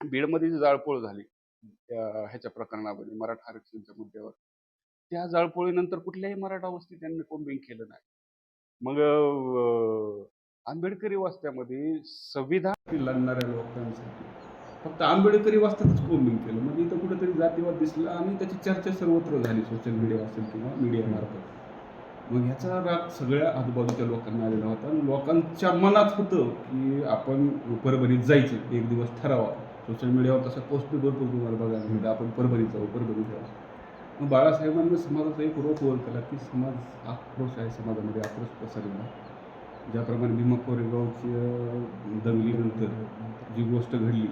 बीडमध्ये जी जाळपोळ झाली ह्याच्या प्रकरणामध्ये मराठा आरक्षणच्या मुद्द्यावर. त्या जाळपोळीनंतर कुठल्याही मराठा वस्ती त्यांनी कोंबिंग केलं नाही. मग आंबेडकरी वास्त्यामध्ये संविधान लढणाऱ्या लोकांसाठी फक्त आंबेडकरी वास्त्यातच कोंबिंग केलं. म्हणजे इथं कुठेतरी जातीवाद दिसला आणि त्याची चर्चा सर्वत्र झाली सोशल मीडिया असेल किंवा मीडियामार्फत मग ह्याचा राग सगळ्या आजूबाजूच्या लोकांना आलेला होता आणि लोकांच्या मनात होतं की आपण परभणीत जायचं एक दिवस ठरावा सोशल मीडियावर तसं पोस्ट भरपूर तुम्हाला बघायला मिळतं. आपण परभणीत जाऊ परभणीत जाऊ मग बाळासाहेबांनी समाजाचा एक रोप वर केला की समाज आक्रोश आहे समाजामध्ये आक्रोश पसरला. ज्याप्रमाणे भीमा कोरेगावच्या दंगलीनंतर जी गोष्ट घडली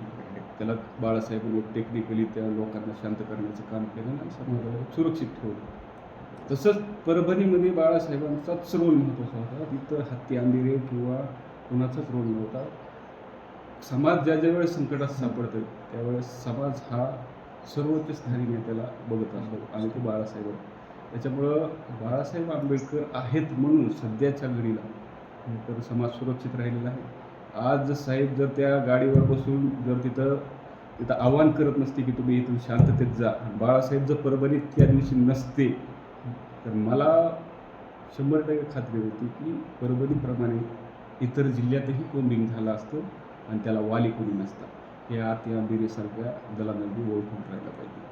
त्याला बाळासाहेबांनी टेक्निकली त्या लोकांना शांत करण्याचं काम केलं आणि समाजाला सुरक्षित ठेवलं. तसंच परभणीमध्ये बाळासाहेबांचाच रोल महत्त्वाचा होता. तिथं हत्ती आंबिरे किंवा कुणाचाच रोल नव्हता. समाज ज्या ज्या वेळेस संकटात सापडतं त्यावेळेस समाज हा सर्वोच्च स्थानी नेत्याला बघत असतो. आणि ते बाळासाहेब त्याच्यामुळं बाळासाहेब आंबेडकर आहेत म्हणून सध्याच्या घडीला तर समाज सुरक्षित राहिलेला आहे. आज जर साहेब जर त्या गाडीवर बसून जर तिथं तिथं आव्हान करत नसते की तुम्ही इथून शांततेत जा. बाळासाहेब जर परभणीत त्या दिवशी नसते तर मला शंभर टक्के खात्री होती की परभणीप्रमाणे इतर जिल्ह्यातही कोंबिंग झालं असतं आणि त्याला वाली कोणी नसतात. हे आत या बिरेसारख्या दलांनी ओळखून राहिलं पाहिजे.